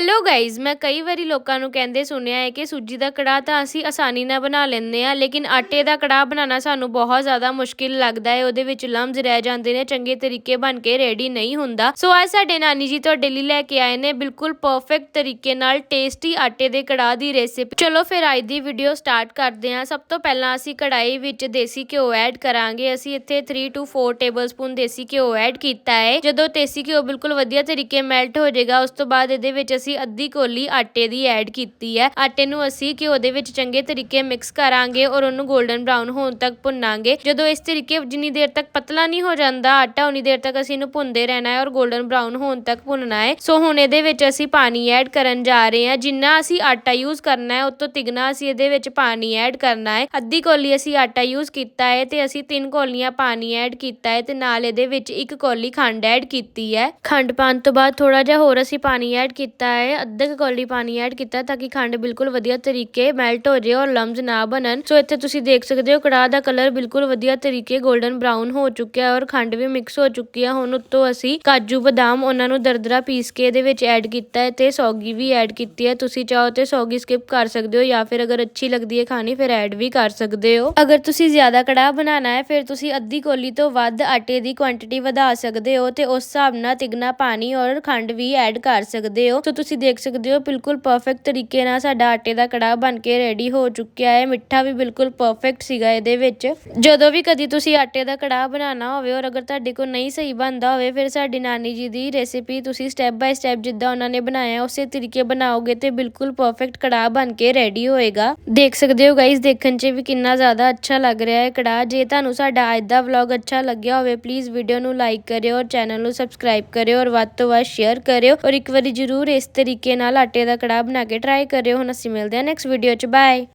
Hello guys ਮੈਂ ਕਈ ਵਾਰੀ ਲੋਕਾਂ ਨੂੰ ਕਹਿੰਦੇ ਸੁਣਿਆ ਹੈ ਕਿ ਸੂਜੀ ਦਾ ਕੜਾਹ ਤਾਂ ਅਸੀਂ ਆਸਾਨੀ ਨਾਲ ਬਣਾ ਲੈਂਦੇ ਆ ਲੇਕਿਨ ਆਟੇ ਦਾ ਕੜਾਹ ਬਣਾਉਣਾ ਸਾਨੂੰ ਬਹੁਤ ਜ਼ਿਆਦਾ ਮੁਸ਼ਕਿਲ ਲੱਗਦਾ ਹੈ। ਉਹਦੇ ਵਿੱਚ ਲਮਜ਼ ਰਹਿ ਜਾਂਦੇ ਨੇ, ਚੰਗੇ ਤਰੀਕੇ ਬਣ ਕੇ ਰੈਡੀ ਨਹੀਂ ਹੁੰਦਾ। ਸੋ ਅੱਜ ਸਾਡੇ ਨਾਨੀ ਜੀ ਤੁਹਾਡੇ ਲਈ ਲੈ ਕੇ ਆਏ ਨੇ ਬਿਲਕੁਲ ਪਰਫੈਕਟ ਤਰੀਕੇ ਨਾਲ ਟੇਸਟੀ ਆਟੇ ਦੇ ਕੜਾਹ ਦੀ ਰੈਸਿਪੀ ਚਲੋ ਫਿਰ ਅੱਜ ਦੀ ਵੀਡੀਓ ਸਟਾਰਟ ਕਰਦੇ ਹਾਂ। ਸਭ ਤੋਂ ਪਹਿਲਾਂ ਅਸੀਂ ਕੜਾਈ ਵਿੱਚ ਦੇਸੀ ਘਿਓ ਐਡ ਕਰਾਂਗੇ। ਅਸੀਂ ਇੱਥੇ 3 ਤੋਂ 4 ਟੇਬਲਸਪੂਨ ਦੇਸੀ ਘਿਓ ਐਡ ਕੀਤਾ ਹੈ। ਜਦੋਂ ਦੇਸੀ ਘਿਓ ਬਿਲਕੁਲ ਵਧੀਆ ਤਰੀਕੇ ਮੈਲਟ ਹੋ ਜਾਏਗਾ, ਉਸ ਤੋਂ ਬਾਅਦ ਇਹਦੇ ਵਿੱਚ ਅਸੀਂ ਅੱਧੀ ਕੋਲੀ ਆਟੇ ਦੀ ਐਡ ਕੀਤੀ ਹੈ। ਆਟੇ ਨੂੰ ਅਸੀਂ ਘਿਓ ਦੇ ਵਿੱਚ ਚੰਗੇ ਤਰੀਕੇ ਮਿਕਸ ਕਰਾਂਗੇ ਔਰ ਉਹਨੂੰ 골ਡਨ ਬ੍ਰਾਊਨ ਹੋਣ ਤੱਕ ਭੁੰਨਾਂਗੇ। ਜਦੋਂ ਇਸ ਤਰੀਕੇ ਜਿੰਨੀ ਦੇਰ ਤੱਕ ਪਤਲਾ ਨਹੀਂ ਹੋ ਜਾਂਦਾ ਆਟਾ, ਉਨੀ ਦੇਰ ਤੱਕ ਅਸੀਂ ਇਹਨੂੰ ਭੁੰਨਦੇ ਰਹਿਣਾ ਹੈ ਔਰ 골ਡਨ ਬ੍ਰਾਊਨ ਹੋਣ ਤੱਕ ਭੁੰਨਣਾ ਹੈ। ਸੋ ਹੁਣ ਇਹਦੇ ਵਿੱਚ ਅਸੀਂ ਪਾਣੀ ਐਡ ਕਰਨ ਜਾ ਰਹੇ ਹਾਂ। ਜਿੰਨਾ ਅਸੀਂ ਆਟਾ ਯੂਜ਼ ਕਰਨਾ ਹੈ, ਉਸ ਤੋਂ ਤਿਗਣਾ ਅਸੀਂ ਇਹਦੇ ਵਿੱਚ ਪਾਣੀ ਐਡ ਕਰਨਾ ਹੈ। ਅੱਧੀ ਕੋਲੀ ਅਸੀਂ ਆਟਾ ਯੂਜ਼ ਕੀਤਾ ਹੈ ਤੇ ਅਸੀਂ ਤਿੰਨ ਕੋਲੀਆਂ ਪਾਣੀ ਐਡ ਕੀਤਾ ਹੈ ਤੇ ਨਾਲ ਇਹਦੇ ਵਿੱਚ ਇੱਕ ਕੋਲੀ ਖੰਡ ਐਡ ਕੀਤੀ ਹੈ। ਖੰਡ ਪਾਉਣ ਤੋਂ ਬਾਅਦ ਥੋੜਾ ਜਿਹਾ ਹੋਰ ਅਸੀਂ ਪਾਣੀ ਐਡ ਕੀਤਾ ਹੈ ਅੱਧੇ ਕੁ ਕੋਲੀ ਪਾਣੀ ਐਡ ਕੀਤਾ ਤਾਂ ਕਿ ਖੰਡ ਬਿਲਕੁਲ ਵਧੀਆ ਤਰੀਕੇ ਮੈਲਟ ਹੋ ਜਾਏ ਔਰ ਲੰਮਸ ਨਾ ਬਣਨ। ਸੋ ਇੱਥੇ ਤੁਸੀਂ ਦੇਖ ਸਕਦੇ ਹੋ ਕੜਾਹ ਦਾ ਕਲਰ ਬਿਲਕੁਲ ਵਧੀਆ ਤਰੀਕੇ 골ਡਨ ਬ੍ਰਾਊਨ ਹੋ ਚੁੱਕਿਆ ਹੈ ਔਰ ਖੰਡ ਵੀ ਮਿਕਸ ਹੋ ਚੁੱਕੀ ਹੈ। ਹੁਣ ਉੱਤੋਂ ਅਸੀਂ ਕਾਜੂ ਬਦਾਮ ਉਹਨਾਂ ਨੂੰ ਦਰਦਰਾ ਪੀਸ ਕੇ ਇਹਦੇ ਵਿੱਚ ਐਡ ਕੀਤਾ ਹੈ ਤੇ ਸੌਗੀ ਵੀ ਐਡ ਕੀਤੀ ਹੈ। ਤੁਸੀਂ ਚਾਹੋ ਤੇ ਸੌਗੀ ਸਕਿਪ ਕਰ ਸਕਦੇ ਹੋ ਜਾਂ ਫਿਰ ਅਗਰ ਅੱਛੀ ਲੱਗਦੀ ਹੈ ਖਾਣੀ ਫਿਰ ਐਡ ਵੀ ਕਰ ਸਕਦੇ ਹੋ। ਅਗਰ ਤੁਸੀਂ ਜ਼ਿਆਦਾ ਕੜਾਹ ਬਣਾਉਣਾ ਹੈ, ਫਿਰ ਤੁਸੀਂ ਅੱਧੀ ਕੋਲੀ ਤੋਂ ਵੱਧ ਆਟੇ ਦੀ ਕੁਆਂਟੀਟੀ ਵਧਾ ਸਕਦੇ ਹੋ ਤੇ ਉਸ ਹਿਸਾਬ ਨਾਲ ਤਿਗਣਾ ਪਾਣੀ ਔਰ ਖੰਡ ਵੀ ਐਡ ਕਰ ਸਕਦੇ ਹੋ। ਸੋ ਤੁਸੀਂ ਦੇਖ ਸਕਦੇ ਹੋ, ਬਿਲਕੁਲ ਪਰਫੈਕਟ ਤਰੀਕੇ ਨਾਲ ਸਾਡਾ ਆਟੇ ਦਾ ਕੜਾਹ ਬਣ ਕੇ ਰੈਡੀ ਹੋ ਚੁੱਕਿਆ ਹੈ। ਮਿੱਠਾ ਵੀ ਬਿਲਕੁਲ ਪਰਫੈਕਟ ਸੀਗਾ ਇਹਦੇ ਵਿੱਚ। ਜਦੋਂ ਵੀ ਕਦੀ ਤੁਸੀਂ ਆਟੇ ਦਾ ਕੜਾਹ ਬਣਾਉਣਾ ਹੋਵੇ ਔਰ ਅਗਰ ਤੁਹਾਡੇ ਕੋਲ ਨਹੀਂ ਸਹੀ ਬਣਦਾ ਹੋਵੇ, ਫਿਰ ਸਾਡੀ ਨਾਨੀ ਜੀ ਦੀ ਰੈਸਿਪੀ ਤੁਸੀਂ ਸਟੈਪ ਬਾਈ ਸਟੈਪ ਜਿੱਦਾਂ ਉਹਨਾਂ ਨੇ ਬਣਾਇਆ, ਉਸੇ ਤਰੀਕੇ ਬਣਾਓਗੇ ਤੇ ਬਿਲਕੁਲ ਪਰਫੈਕਟ ਕੜਾਹ ਬਣ ਕੇ ਰੈਡੀ ਹੋਏਗਾ। ਦੇਖ ਸਕਦੇ ਹੋ ਗਾਇਸ ਦੇਖਣ 'ਚ ਵੀ ਕਿੰਨਾ ਜ਼ਿਆਦਾ ਅੱਛਾ ਲੱਗ ਰਿਹਾ ਹੈ ਕੜਾਹ। ਜੇ ਤੁਹਾਨੂੰ ਸਾਡਾ ਅੱਜ ਦਾ ਵਲੌਗ ਅੱਛਾ ਲੱਗਿਆ ਹੋਵੇ ਪਲੀਜ਼ ਵੀਡੀਓ ਨੂੰ ਲਾਈਕ ਕਰਿਓ ਔਰ ਚੈਨਲ ਨੂੰ ਸਬਸਕ੍ਰਾਈਬ ਕਰਿਓ ਔਰ ਵੱਧ ਤੋਂ ਵੱਧ ਸ਼ੇਅਰ ਕਰਿਓ ਔਰ ਇੱਕ ਵਾਰੀ ਜਰੂਰ ਇਸ ਤਰੀਕੇ ਨਾਲ ਆਟੇ ਦਾ ਕੜਾਹ ਬਣਾ ਕੇ ਟਰਾਈ ਕਰਿਓ। ਹੁਣ ਅਸੀਂ ਮਿਲਦੇ ਹਾਂ ਨੈਕਸਟ ਵੀਡੀਓ 'ਚ। ਬਾਏ